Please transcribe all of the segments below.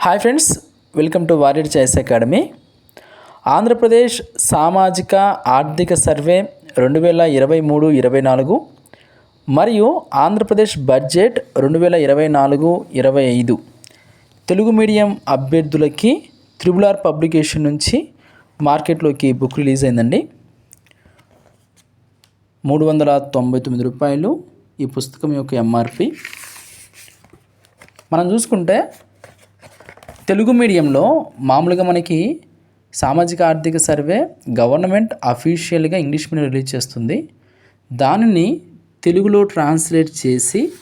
Hi friends welcome to Warrior Choice Academy Andhra Pradesh సామాజిక ఆర్థిక survey రెండు వేల ఇరవై మూడు ఇరవై నాలుగు మరియు ఆంధ్రప్రదేశ్ బడ్జెట్ రెండు వేల ఇరవై నాలుగు ఇరవై ఐదు తెలుగు మీడియం అభ్యర్థులకి త్రిబుల్ ఆర్ పబ్లికేషన్ నుంచి మార్కెట్లోకి బుక్ రిలీజ్ అయిందండి. మూడు వందల తొంభై తొమ్మిది రూపాయలు ఈ పుస్తకం యొక్క ఎంఆర్పి మనం చూసుకుంటే తెలుగు మీడియంలో మామూలుగా మనకి సామాజిక ఆర్థిక సర్వే గవర్నమెంట్ అఫీషియల్గా ఇంగ్లీష్ మీడియం రిలీజ్ చేస్తుంది. దానిని తెలుగులో ట్రాన్స్లేట్ చేసి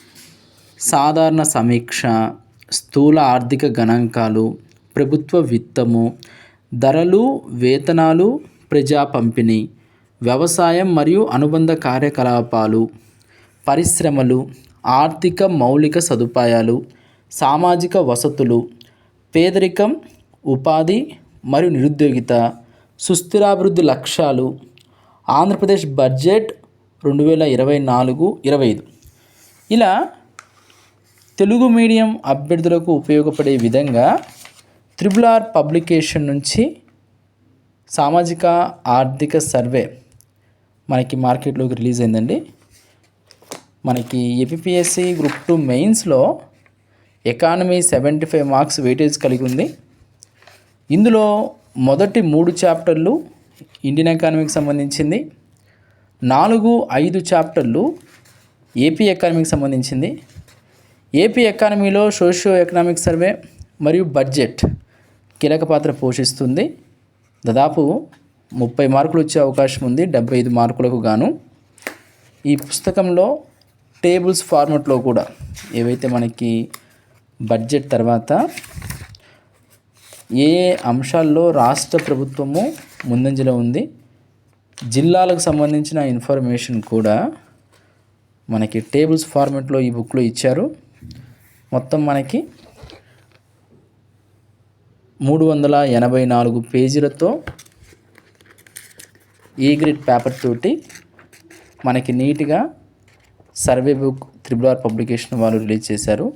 సాధారణ సమీక్ష స్థూల ఆర్థిక గణాంకాలు ప్రభుత్వ విత్తము ధరలు వేతనాలు ప్రజా పంపిణీ వ్యవసాయం మరియు అనుబంధ కార్యకలాపాలు పరిశ్రమలు ఆర్థిక మౌలిక సదుపాయాలు సామాజిక వసతులు పేదరికం ఉపాధి మరియు నిరుద్యోగిత సుస్థిరాభివృద్ధి లక్ష్యాలు. ఆంధ్రప్రదేశ్ బడ్జెట్ రెండు వేల ఇరవై నాలుగు ఇరవై ఐదు. ఇలా తెలుగు మీడియం అభ్యర్థులకు ఉపయోగపడే విధంగా త్రిబుల్ ఆర్ పబ్లికేషన్ నుంచి సామాజిక ఆర్థిక సర్వే మనకి మార్కెట్లోకి రిలీజ్ అయిందండి. మనకి ఏపీఎస్సి గ్రూప్ టూ మెయిన్స్లో economy seventy five marks weightage కలిగి ఉంది. ఇందులో మొదటి మూడు చాప్టర్లు ఇండియన్ ఎకానమీకి సంబంధించింది. నాలుగు ఐదు చాప్టర్లు ఏపీ ఎకానమీకి సంబంధించింది. ఏపీ ఎకానమీలో సోషియో ఎకనామిక్ సర్వే మరియు బడ్జెట్ కీలక పాత్ర పోషిస్తుంది. దాదాపు ముప్పై మార్కులు వచ్చే అవకాశం ఉంది డెబ్బై ఐదు మార్కులకు గాను. ఈ పుస్తకంలో టేబుల్స్ ఫార్మెట్లో కూడా ఏవైతే మనకి బడ్జెట్ తర్వాత ఏ అంశాల్లో రాష్ట్ర ప్రభుత్వము ముందంజలో ఉంది? జిల్లాలకు సంబంధించిన ఇన్ఫర్మేషన్ కూడా మనకి టేబుల్స్ ఫార్మెట్లో ఈ బుక్లో ఇచ్చారు. మొత్తం మనకి మూడు వందల ఎనభై నాలుగు పేజీలతో ఈ గ్రిడ్ పేపర్ తోటి మనకి నీట్గా survey book triple R publication వాళ్ళు రిలీజ్ చేశారు.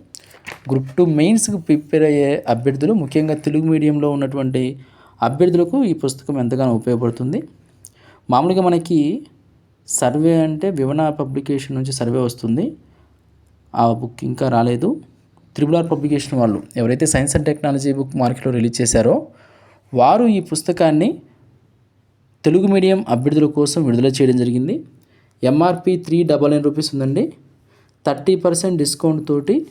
గ్రూప్ టూ మెయిన్స్కి ప్రిపేర్ అయ్యే అభ్యర్థులు ముఖ్యంగా తెలుగు మీడియంలో ఉన్నటువంటి అభ్యర్థులకు ఈ పుస్తకం ఎంతగానో ఉపయోగపడుతుంది. మామూలుగా మనకి సర్వే అంటే వివన పబ్లికేషన్ నుంచి సర్వే వస్తుంది. ఆ బుక్ ఇంకా రాలేదు. త్రిబుల్ ఆర్ పబ్లికేషన్ వాళ్ళు ఎవరైతే సైన్స్ అండ్ టెక్నాలజీ బుక్ మార్కెట్లో రిలీజ్ చేశారో వారు ఈ పుస్తకాన్ని తెలుగు మీడియం అభ్యర్థుల కోసం విడుదల చేయడం జరిగింది. MRP three double nine rupees ఉందండి. థర్టీ పర్సెంట్ డిస్కౌంట్ తోటి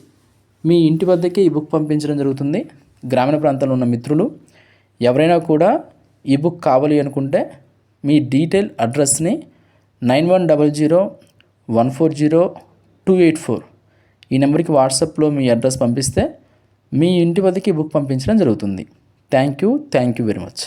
మీ ఇంటి వద్దకే ఈ బుక్ పంపించడం జరుగుతుంది. గ్రామీణ ప్రాంతంలో ఉన్న మిత్రులు ఎవరైనా కూడా ఈ బుక్ కావాలి అనుకుంటే మీ detail అడ్రస్ని nine one double zero one four zero two eight four ఈ నెంబర్కి వాట్సాప్లో మీ అడ్రస్ పంపిస్తే మీ ఇంటి వద్దకి బుక్ పంపించడం జరుగుతుంది. Thank you thank you very much.